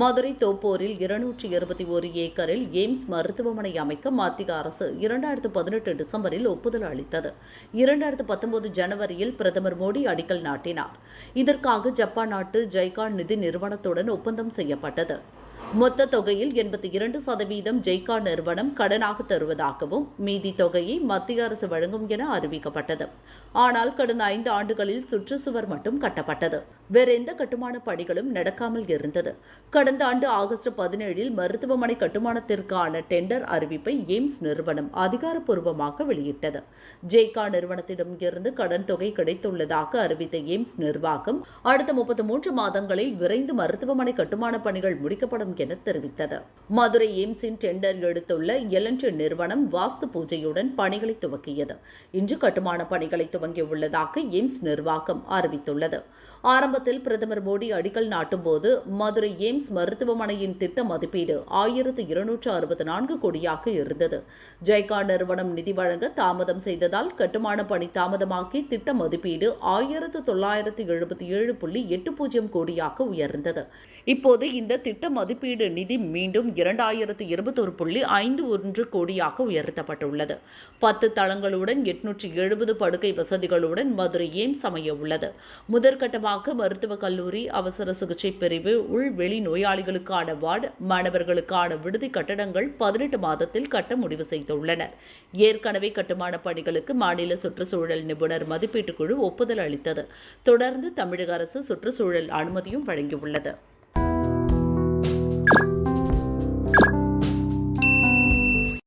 மதுரை தோப்பூரில் இருநூற்றி இருபத்தி ஒரு ஏக்கரில் எய்ம்ஸ் மருத்துவமனை அமைக்க மத்திய அரசு இரண்டாயிரத்து பதினெட்டு டிசம்பரில் ஒப்புதல் அளித்தது. இரண்டாயிரத்து பத்தொன்பது ஜனவரியில் பிரதமர் மோடி அடிக்கல் நாட்டினார். இதற்காக ஜப்பான் நாட்டு ஜைகான் நிதி நிறுவனத்துடன் ஒப்பந்தம் செய்யப்பட்டது. மொத்த தொகையில் எண்பத்தி இரண்டு சதவீதம் ஜெய்கா நிறுவனம் கடனாக தருவதாகவும் மீதி தொகையை மத்திய அரசு வழங்கும் என அறிவிக்கப்பட்டது. ஆனால் கடந்த ஐந்து ஆண்டுகளில் சுற்றுச்சுவர் மட்டும் கட்டப்பட்டது. வேற எந்த கட்டுமான பணிகளும் நடக்காமல் இருந்தது. கடந்த ஆண்டு ஆகஸ்ட் பதினேழில் மருத்துவமனை கட்டுமானத்திற்கான டெண்டர் அறிவிப்பை எய்ம்ஸ் நிறுவனம் அதிகாரப்பூர்வமாக வெளியிட்டது. ஜேகா நிறுவனத்திடம் இருந்து கடன் தொகை கிடைத்துள்ளதாக அறிவித்த எய்ம்ஸ் நிர்வாகம் அடுத்த முப்பத்தி மூன்று மாதங்களில் விரைந்து மருத்துவமனை கட்டுமான பணிகள் முடிக்கப்படும் என தெரிவித்தது. மதுரை எய்ம்ஸின் டெண்டர் எடுத்துள்ள எலன்ட் நிறுவனம் வாஸ்து பூஜையுடன் பணிகளை துவக்கியது. இன்று கட்டுமான பணிகளை துவங்கியுள்ளதாக எய்ம்ஸ் நிர்வாகம் அறிவித்துள்ளது. ஆரம்ப குஜராத்தில் பிரதமர் மோடி அடிக்கல் நாட்டும்போது மதுரை எய்ம்ஸ் மருத்துவமனையின் திட்ட மதிப்பீடு ஆயிரத்து இருநூற்று அறுபத்தி நான்கு கோடியாக இருந்தது. ஜெய்கா நிறுவனம் நிதி வழங்க தாமதம் செய்ததால் கட்டுமான பணி தாமதமாக்கி திட்ட மதிப்பீடு ஆயிரத்து தொள்ளாயிரத்து எழுபத்தி ஏழு புள்ளி எட்டு பூஜ்ஜியம் கோடியாக உயர்ந்தது. இப்போது இந்த திட்ட மதிப்பீடு நிதி மீண்டும் இரண்டாயிரத்து இருபத்தொரு புள்ளி ஐந்து ஒன்று கோடியாக உயர்த்தப்பட்டுள்ளது. பத்து தளங்களுடன் எட்நூற்றி எழுபது படுக்கை வசதிகளுடன் மதுரை எய்ம்ஸ் அமைய உள்ளது முதற்கட்டமாக மருத்துவக் கல்லூரி அவசர சிகிச்சை பிரிவு உள் வெளி நோயாளிகளுக்கான வார்டு மாணவர்களுக்கான விடுதி கட்டடங்கள் பதினெட்டு மாதத்தில் கட்ட முடிவு செய்துள்ளனர். ஏற்கனவே கட்டுமான பணிகளுக்கு மாநில சுற்றுச்சூழல் நிபுணர் மதிப்பீட்டுக் குழு ஒப்புதல் அளித்தது. தொடர்ந்து தமிழக அரசு சுற்றுச்சூழல் அனுமதியும் வழங்கியுள்ளது.